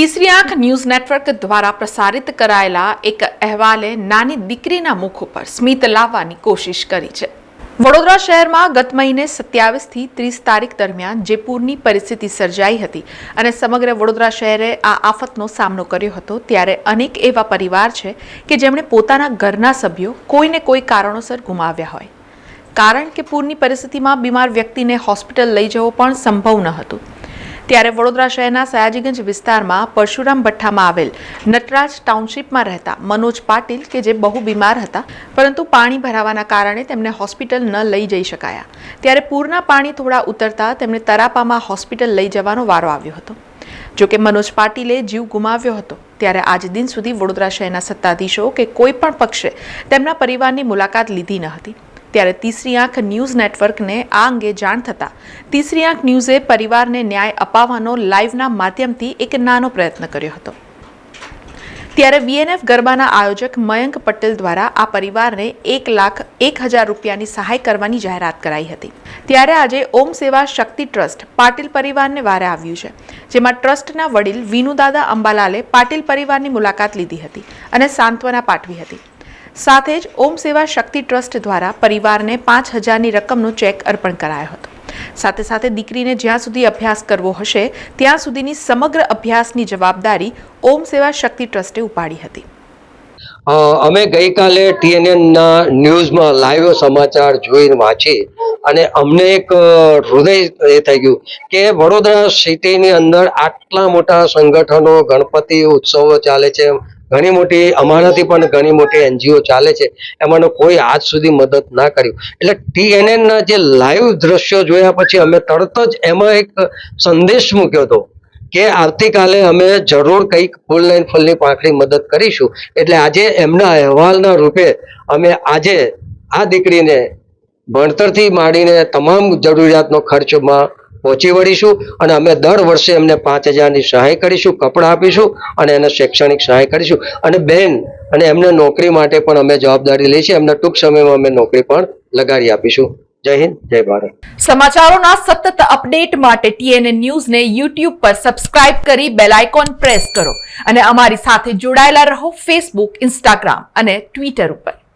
તીસરી આંખ news network દ્વારા પ્રસારિત કરાયેલા એક અહેવાલે નાની દીકરીના મુખ ઉપર સ્મિત લાવવાની કોશિશ કરી છે વડોદરા શહેરમાં ગત મહિને સત્યાવીસથી ત્રીસ તારીખ દરમિયાન જે પૂરની પરિસ્થિતિ સર્જાઈ હતી અને સમગ્ર વડોદરા શહેરે આ આફતનો સામનો કર્યો હતો ત્યારે અનેક એવા પરિવાર છે કે જેમણે પોતાના ઘરના સભ્યો કોઈને કોઈ કારણોસર ગુમાવ્યા હોય. કારણ કે પૂરની પરિસ્થિતિમાં બીમાર વ્યક્તિને હોસ્પિટલ લઈ જવો પણ સંભવ ન હતું. ત્યારે વડોદરા શહેરના સયાજીગંજ વિસ્તારમાં પરશુરામ ભઠ્ઠામાં આવેલ નટરાજ ટાઉનશીપમાં રહેતા મનોજ પાટીલ કે જે બહુ બીમાર હતા, પરંતુ પાણી ભરાવાના કારણે તેમને હોસ્પિટલ ન લઈ જઈ શકાયા. ત્યારે પૂરના પાણી થોડા ઉતરતા તેમને તરાપામાં હોસ્પિટલ લઈ જવાનો વારો આવ્યો હતો. જોકે મનોજ પાટીલે જીવ ગુમાવ્યો હતો, ત્યારે આજ દિન સુધી વડોદરા શહેરના સત્તાધીશો કે કોઈ પણ પક્ષે તેમના પરિવારની મુલાકાત લીધી ન હતી. ત્યારે તીસરી આંખ ન્યૂઝ નેટવર્કને આ અંગે જાણ થતાં તીસરી આંખ ન્યૂઝે પરિવારને ન્યાય અપાવવાનો લાઈવના માધ્યમથી એક નાનો પ્રયત્ન કર્યો હતો. ત્યારે વીએનએફ ગરબાના આયોજક મયંક પટેલ દ્વારા આ પરિવારને એક લાખ એક હજાર રૂપિયાની સહાય કરવાની જાહેરાત કરાઈ હતી. ત્યારે આજે ઓમ સેવા શક્તિ ટ્રસ્ટ પાટીલ પરિવારને વારે આવ્યું છે, જેમાં ટ્રસ્ટના વડીલ વિનુદાદા અંબાલાલે પાટીલ પરિવારની મુલાકાત લીધી હતી અને સાંત્વના પાઠવી હતી. સાથે જ ઓમ સેવા શક્તિ ટ્રસ્ટ દ્વારા પરિવારને પાંચ હજારની રકમનો ચેક અર્પણ કરાયો હતો. સાથે સાથે દીકરીને જ્યાં સુધી અભ્યાસ કરવો હશે, ત્યાં સુધીની સમગ્ર અભ્યાસની જવાબદારી ઓમ સેવા શક્તિ ટ્રસ્ટે ઉપાડી હતી. અમે ગઈકાલે ટીએનએનના ન્યૂઝમાં લાઈવ સમાચાર જોઈને વાંચી અને અમને એક હૃદય એ થઈ ગયું કે વડોદરા સિટીની અંદર આટલા મોટા સંગઠનો, ગણપતિ ઉત્સવો ચાલે છે ઘણી મોટી અમારાથી પણ ઘણી મોટી એનજીઓ ચાલે છે. એમાંનો કોઈ આજ સુધી મદદ ના કર્યું. એટલે ટીએનએનના જે લાઈવ દ્રશ્યો જોયા પછી અમે તરત જ એમાં એક સંદેશ મૂક્યો હતો કે આવતીકાલે અમે જરૂર કંઈક ફૂલ લાઈન ફૂલની પાંખડી મદદ કરીશું. એટલે આજે એમના અહેવાલના રૂપે અમે આજે આ દીકરીને ભણતરથી માંડીને તમામ જરૂરિયાતનો ખર્ચમાં પહોંચી વળીશું અને અમે દર વર્ષે એમને પાંચ હજારની સહાય કરીશું, કપડાં આપીશું અને એને શૈક્ષણિક સહાય કરીશું. અને બેન, અને એમને નોકરી માટે પણ અમે જવાબદારી લઈશું એમના ટૂંક સમયમાં અમે નોકરી પણ લગાડી આપીશું. જય હિન્દ, જય ભારત. સમાચારોના સતત અપડેટ માટે ટીએનએ ન્યૂઝને યુટ્યુબ પર સબસ્ક્રાઇબ કરી બેલ આઇકોન પ્રેસ કરો. અને અમારી સાથે જોડાયેલા રહો ફેસબુક, ઇન્સ્ટાગ્રામ અને ટ્વિટર ઉપર.